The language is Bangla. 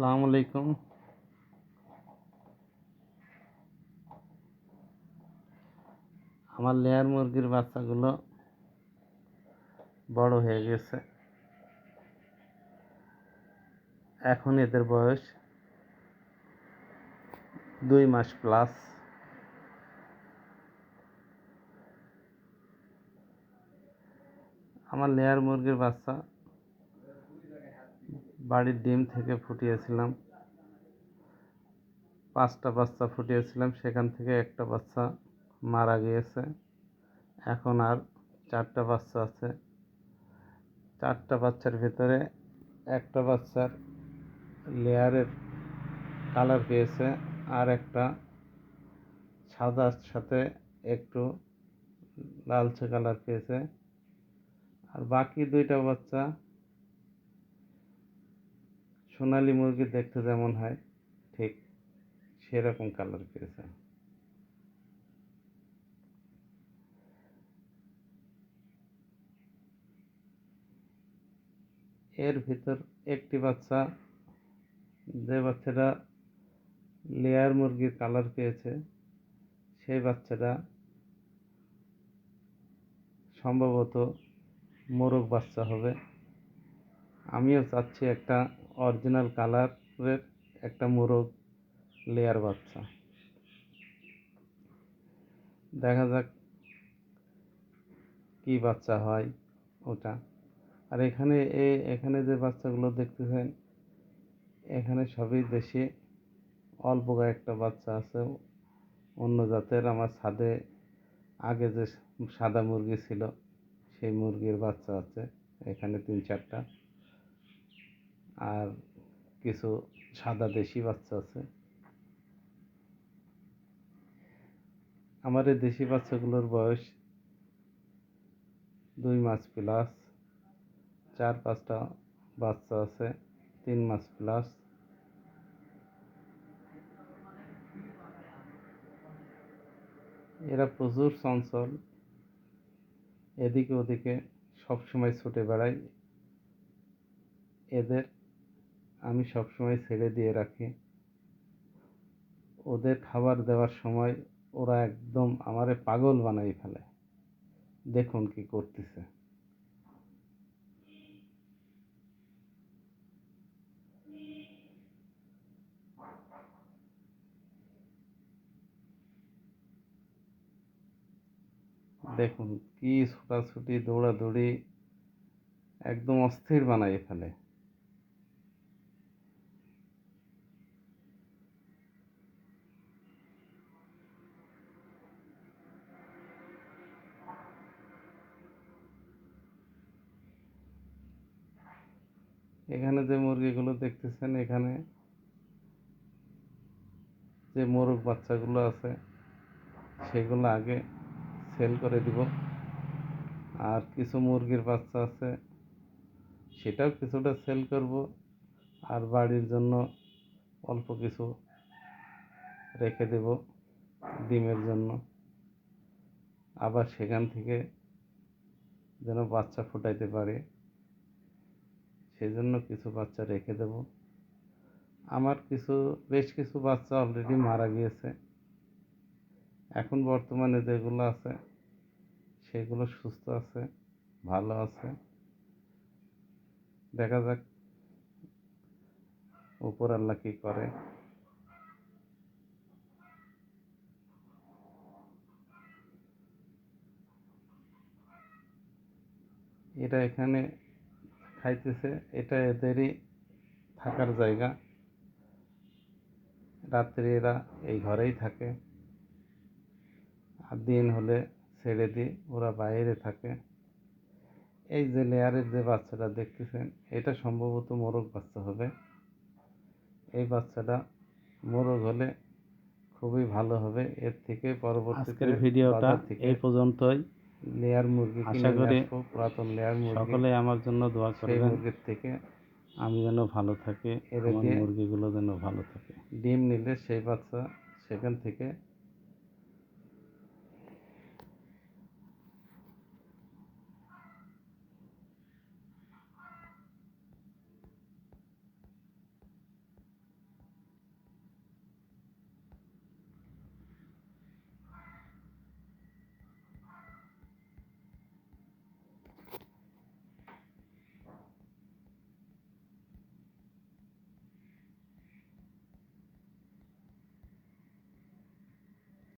আসসালামু আলাইকুম। আমার লেয়ার মুরগির বাচ্চাগুলো বড় হয়ে গেছে। এখন এদের বয়স দুই মাস প্লাস। আমার লেয়ার মুরগির বাচ্চা বাড়ির ডিম থেকে ফুটিয়েছিলাম। পাঁচটা বাচ্চা ফুটিয়েছিলাম, সেখান থেকে একটা বাচ্চা মারা গিয়েছে। এখন আর চারটা বাচ্চা আছে। চারটা বাচ্চার ভিতরে একটা বাচ্চার লেয়ারের কালার পেয়েছে আর একটা সাদার সাথে একটু লালচে কালার পেয়েছে। আর বাকি দুইটা বাচ্চা সোনালি মুরগি দেখতে যেমন হয়, ঠিক সেরকম কালার পেয়েছে। এর ভিতর একটি বাচ্চা, যে বাচ্চাটা লেয়ার মুরগির কালার পেয়েছে, সেই বাচ্চাটা সম্ভবত মোরগ বাচ্চা হবে। আমিও চাচ্ছি একটা অরিজিনাল কালারের একটা মোরগ লেয়ার বাচ্চা। দেখা যাক কি বাচ্চা হয় ওটা। আর এখানে এ, এখানে যে বাচ্চাগুলো দেখতেছেন, এখানে সবই দেশি, অল্প কয়েকটা বাচ্চা আছে। অন্য জাতের আমার ছাদে আগে যে সাদা মুরগি ছিল, সেই মুরগির বাচ্চা আছে, এখানে তিন চারটা আর কিছু সাদা দেশি বাচ্চা আছে। আমার এই দেশি বাচ্চাগুলোর বয়স দুই মাস প্লাস চার পাঁচটা বাচ্চা আছে, তিন মাস প্লাস এরা প্রচুর চঞ্চল, এদিকে ওদিকে সবসময় ছুটে বেড়ায়। এদের আমি সবসময় ছেড়ে দিয়ে রাখি। ওদের খাবার দেওয়ার সময় ওরা একদম আমারে পাগল বানাই ফেলে। দেখুন কি করতেছে। দেখুন কি ছোটাছুটি, দৌড়াদৌড়ি একদম অস্থির বানাই ফেলে। এখানে যে মুরগিগুলো দেখতেছেন, এখানে যে মোরগ বাচ্চাগুলো আছে, সেগুলো আগে সেল করে দিব। আর কিছু মুরগির বাচ্চা আছে, সেটাও কিছুটা সেল করব। আর বাড়ির জন্য অল্প কিছু রেখে দেব ডিমের জন্য। আবার সেখান থেকে যেন বাচ্চা ফুটাইতে পারে। সেই জন্য কিছু বাচ্চা রেখে দেব। আমার কিছু, বেশ কিছু বাচ্চা অলরেডি মারা গিয়েছে। এখন বর্তমানে যেগুলো আছে, সেগুলো সুস্থ আছে, ভালো আছে। দেখা যাক উপর আল্লাহ কী করে। এটা এখানে খাইতেছে এটা এদেরই থাকার জায়গা। রাত্রে এরা এই ঘরেই থাকে। আর দিন হলে ছেড়ে দিই ওরা বাইরে থাকে। এই যে লেয়ারের যে বাচ্চাটা দেখতেছেন এটা সম্ভবত মোরগ বাচ্চা হবে। এই বাচ্চাটা মোরগ হলে খুবই ভালো হবে। এর থেকে পরবর্তীতে ভিডিওটা এই পর্যন্তই। লেয়ার মুরগি আশা করি পুরাতন লেয়ার মুরগি। সকলে আমার জন্য দোয়া করবেন। মুরগির থেকে আমি যেন ভালো থাকি এবং আমার মুরগিগুলো যেন ভালো থাকে। ডিম নিলে সেই বাচ্চা সেখান থেকে